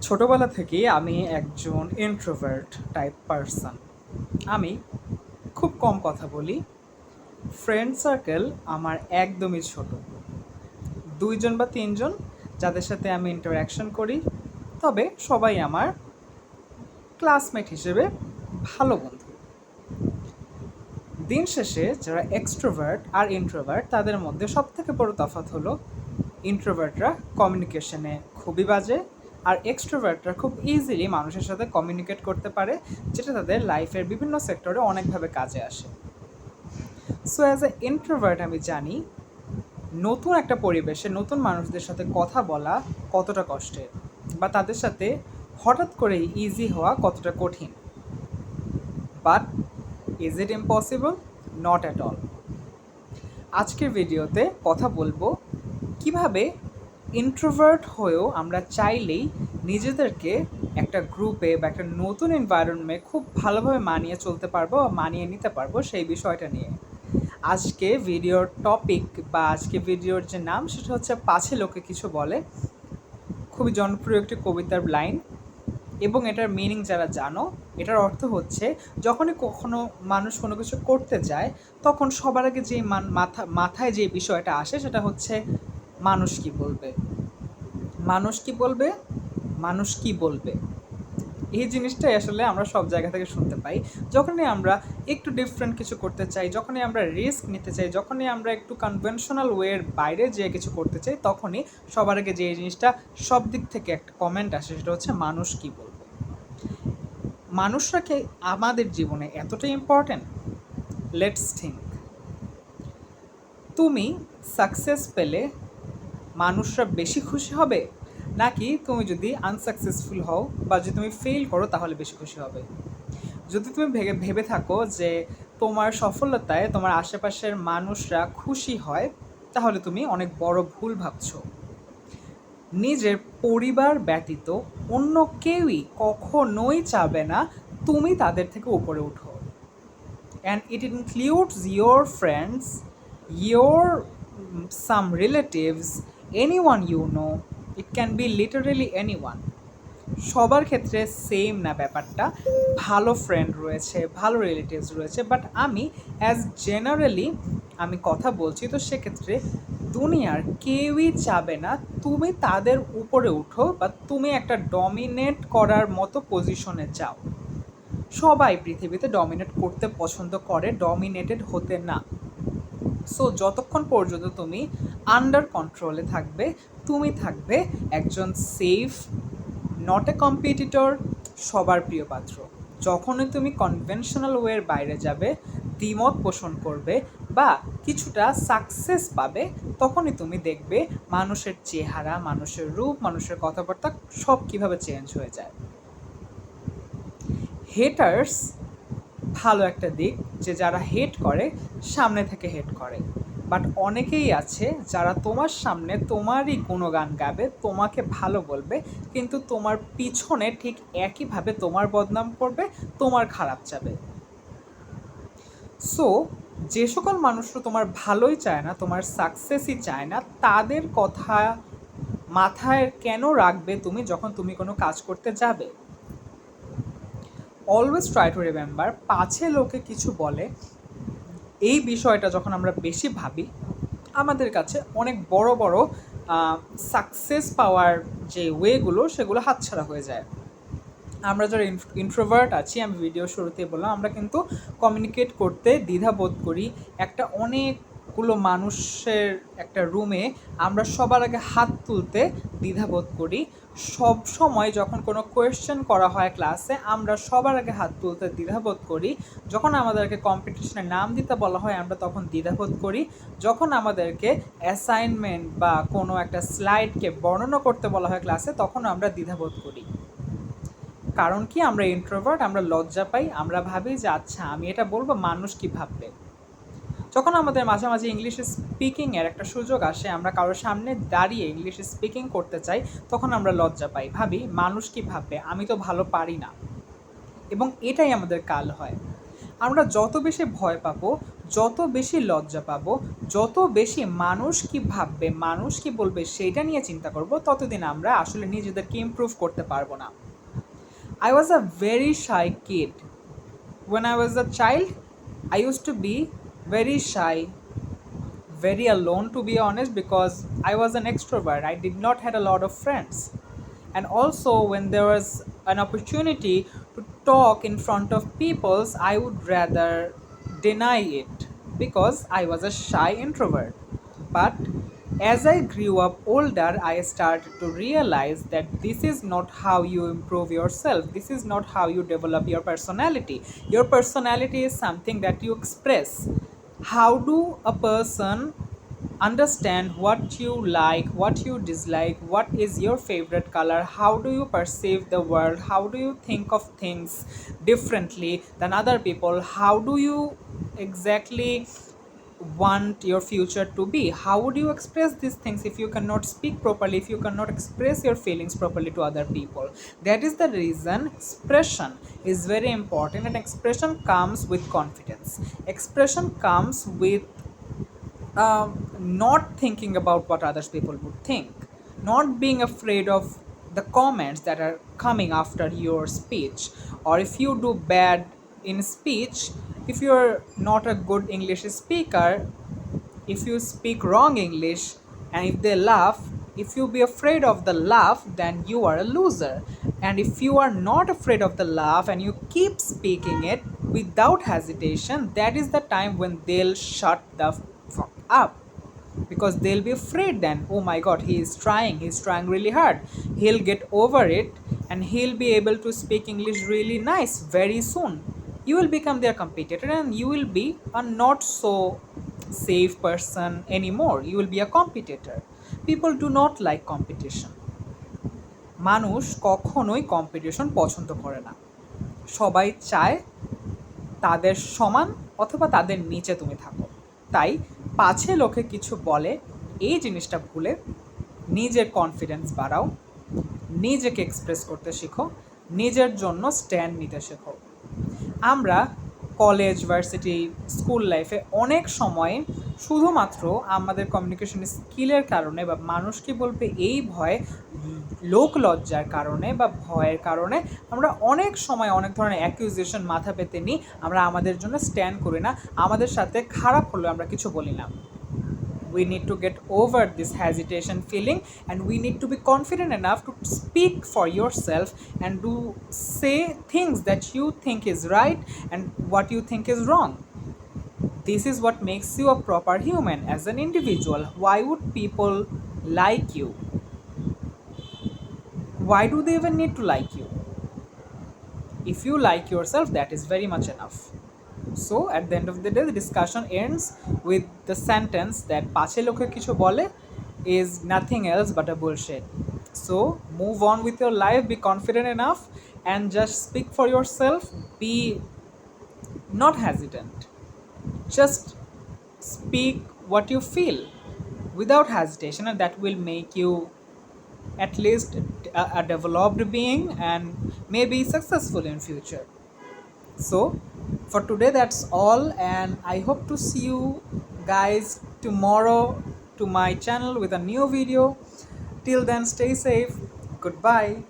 ছোটবেলা থেকেই আমি একজন ইন্ট্রোভার্ট টাইপ পারসন আমি খুব কম কথা বলি। ফ্রেন্ড সার্কেল আমার একদমই ছোট। দুইজন বা তিনজন যাদের সাথে আমি ইন্টারাকশন করি, তবে সবাই আমার ক্লাসমেট হিসেবে ভালো বন্ধু। দিন শেষে যারা এক্সট্রোভার্ট আর ইন্ট্রোভার্ট তাদের মধ্যে সবথেকে বড় তফাৎ হলো ইন্ট্রোভার্টরা কমিউনিকেশনে খুবই বাজে আর এক্সট্রোভার্টরা খুব ইজিলি মানুষের সাথে কমিউনিকেট করতে পারে, যেটা তাদের লাইফের বিভিন্ন সেক্টরে অনেকভাবে কাজে আসে। সো অ্যাজ এ ইন্ট্রোভার্ট আমি জানি, নতুন একটা পরিবেশে নতুন মানুষদের সাথে কথা বলা কতটা কষ্টের? বা তাদের সাথে হঠাৎ করেই ইজি হওয়া কতটা কঠিন? But is it impossible not at all আজকের ভিডিওতে কথা বলব কীভাবে ইন্ট্রোভার্ট হয়েও আমরা চাইলেই নিজেদেরকে একটা গ্রুপে বা একটা নতুন এনভায়রনমেন্টে খুব ভালোভাবে মানিয়ে চলতে পারব বা মানিয়ে নিতে পারব সেই বিষয়টা নিয়ে। আজকে ভিডিওর টপিক বা আজকে ভিডিওর যে নাম সেটা হচ্ছে পাছে লোকে কিছু বলে। খুবই জনপ্রিয় একটি কবিতার লাইন এবং এটার মিনিং যারা জানো, এটার অর্থ হচ্ছে যখনই কখনো মানুষ কোনো কিছু করতে যায়, তখন সবার আগে যে মাথা, মাথায় যে বিষয়টা আসে সেটা হচ্ছে মানুষ কি বলবে? মানুষ কি বলবে? মানুষ কি বলবে? এই জিনিসটাই আসলে আমরা সব জায়গা থেকে শুনতে পাই। যখনই আমরা একটু ডিফারেন্ট কিছু করতে চাই, যখনই আমরা রিস্ক নিতে চাই, যখনই আমরা একটু কনভেনশনাল ওয়ের বাইরে যেয়ে কিছু করতে চাই, তখনই সবার আগে যে জিনিসটা সব দিক থেকে একটা কমেন্ট আসে, সেটা হচ্ছে মানুষ কি বলবে? মানুষরা কি আমাদের জীবনে এতটাই ইম্পর্ট্যান্ট লেটস থিঙ্ক তুমি সাকসেস পেলে মানুষরা বেশি খুশি হবে? নাকি তুমি যদি আনসাকসেসফুল হও বা যদি তুমি ফেল করো, তাহলে বেশি খুশি হবে? যদি তুমি ভেবে ভেবে থাকো যে তোমার সফলতায় তোমার আশেপাশের মানুষরা খুশি হয়, তাহলে তুমি অনেক বড় ভুল ভাবছ। নিজের পরিবার ব্যতীত অন্য কেউই কখনোই চাবে না তুমি তাদের থেকে উপরে উঠো। And it includes your friends your some relatives anyone you know it can be literally anyone সবার ক্ষেত্রে সেম না ব্যাপারটা। ভালো ফ্রেন্ড রয়েছে, ভালো রিলেটিভস রয়েছে বাট আমি অ্যাজ জেনারেলি আমি কথা বলছি, তো সেক্ষেত্রে দুনিয়ার কেউই চাবে না, তুমি তাদের উপরে উঠো বা তুমি একটা ডমিনেট করার মতো পজিশনে যাও। সবাই পৃথিবীতে ডমিনেট করতে পছন্দ করে ডমিনেটেড হতে না। সো যতক্ষণ পর্যন্ত তুমি আন্ডার কন্ট্রোলে থাকবে, তুমি থাকবে একজন সেফ নট এ কম্পিটিটর সবার প্রিয় পাত্র। যখনই তুমি কনভেনশনাল ওয়ের বাইরে যাবে, দ্বিমত পোষণ করবে বা কিছুটা সাকসেস পাবে, তখনই তুমি দেখবে মানুষের চেহারা, মানুষের রূপ, মানুষের কথাবার্তা সব কীভাবে চেঞ্জ হয়ে যায়। হেটার্স ভালো একটা দিক যে যারা হেট করে, সামনে থেকে হেট করে। বাট অনেকেই আছে যারা তোমার সামনে তোমারই গুণগান গাবে, তোমাকে ভালো বলবে, কিন্তু তোমার পিছনে ঠিক একইভাবে তোমার বদনাম করবে, তোমার খারাপ যাবে সো যে সকল মানুষরা তোমার ভালোই চায় না, তোমার সাকসেসই চায় না, তাদের কথা মাথায় কেন রাখবে তুমি যখন তুমি কোনো কাজ করতে যাবে? অলওয়েজ ট্রাই টু রিমেম্বার পাছে লোকে কিছু বলে, এই বিষয়টা যখন আমরা বেশি ভাবি, আমাদের কাছে অনেক বড় বড় সাকসেস পাওয়ার যে ওয়েগুলো সেগুলো হাতছাড়া হয়ে যায়। আমরা যারা ইন্ট্রোভার্ট আছি, আমি ভিডিও শুরুতে বললাম, আমরা কিন্তু কমিউনিকেট করতে দ্বিধাবোধ করি, একটা অনেকগুলো মানুষের একটা রুমে আমরা সবার আগে হাত তুলতে দ্বিধাবোধ করি সব সময় যখন কোনো কোয়েশ্চেন করা হয় ক্লাসে আমরা সবার আগে হাত তুলতে দ্বিধাবোধ করি। যখন আমাদেরকে কম্পিটিশনে নাম দিতে বলা হয়, আমরা তখন দ্বিধাবোধ করি। যখন আমাদেরকে অ্যাসাইনমেন্ট বা কোনো একটা স্লাইডকে বর্ণনা করতে বলা হয় ক্লাসে তখন আমরা দ্বিধাবোধ করি। কারণ কি? আমরা ইন্ট্রোভার্ট আমরা লজ্জা পাই। আমরা ভাবি যে আচ্ছা আমি এটা বলব, মানুষ কি ভাববে? যখন আমাদের মাঝে মাঝে ইংলিশ স্পিকিংয়ের একটা সুযোগ আসে আমরা কারোর সামনে দাঁড়িয়ে ইংলিশ স্পিকিং করতে চাই তখন আমরা লজ্জা পাই। ভাবি মানুষ কি ভাববে? আমি তো ভালো পারি না। এবং এটাই আমাদের কাল হয়। আমরা যত বেশি ভয় পাবো যত বেশি লজ্জা পাবো যত বেশি মানুষ কি ভাববে মানুষ কি বলবে সেইটা নিয়ে চিন্তা করব ততদিন আমরা আসলে নিজেদেরকে ইমপ্রুভ করতে পারব না। I was a very shy kid when I was a child, I used to be very shy, very alone to be honest, because I was an extrovert. I did not had a lot of friends. And also when there was an opportunity to talk in front of peoples, I would rather deny it because I was a shy introvert. But as I grew up older, I started to realize that this is not how you improve yourself. This is not how you develop your personality. Your personality is something that you express. How do a person understand what you like, what you dislike, what is your favorite color, how do you perceive the world, how do you think of things differently than other people, how do you exactly want your future to be. How would you express these things if you cannot speak properly if you cannot express your feelings properly to other people? That is the reason expression is very important and expression comes with confidence. Expression comes with um, not thinking about what others people would think not being afraid of the comments that are coming after your speech. Or if you do bad in speech if you're not a good english speaker if you speak wrong english and if they laugh if you be afraid of the laugh then you are a loser. And if you are not afraid of the laugh and you keep speaking it without hesitation that is the time when they'll shut the fuck up. Because they'll be afraid then oh my god he is trying he's trying really hard. He'll get over it and he'll be able to speak english really nice very soon you will become their competitor and you will be a not so safe person anymore you will be a competitor people do not like competition মানুষ কখনোই competition পছন্দ করে না সবাই চায় তাদের সমান অথবা তাদের নিচে তুমি থাকো তাই পাছে লোকে কিছু বলে এই জিনিসটা ভুলে নিজের কনফিডেন্স বাড়াও নিজেকে এক্সপ্রেস করতে শেখো নিজের জন্য স্ট্যান্ড নিতে শেখো আমরা কলেজ ভার্সিটি স্কুল লাইফে অনেক সময় শুধুমাত্র আমাদের কমিউনিকেশন স্কিলের কারণে বা মানুষ কি বলবে এই ভয় লোক লজ্জার কারণে বা ভয়ের কারণে আমরা অনেক সময় অনেক ধরনের অ্যাকিউজেশন মাথা পেতে নিই, আমরা আমাদের জন্য স্ট্যান্ড করি না, আমাদের সাথে খারাপ হলে আমরা কিছু বলি না। We need to get over this hesitation feeling and we need to be confident enough to speak for yourself and do say things that you think is right and what you think is wrong. This is what makes you a proper human as an individual. Why would people like you? Why do they even need to like you? If you like yourself that is very much enough so at the end of the day the discussion ends with the sentence that পাছে লোকে কিছু বলে is nothing else but a bullshit so move on with your life be confident enough and just speak for yourself be not hesitant just speak what you feel without hesitation and that will make you at least a, a developed being and maybe successful in future so for today that's all and i hope to see you guys tomorrow to my channel with a new video. Till then stay safe. Goodbye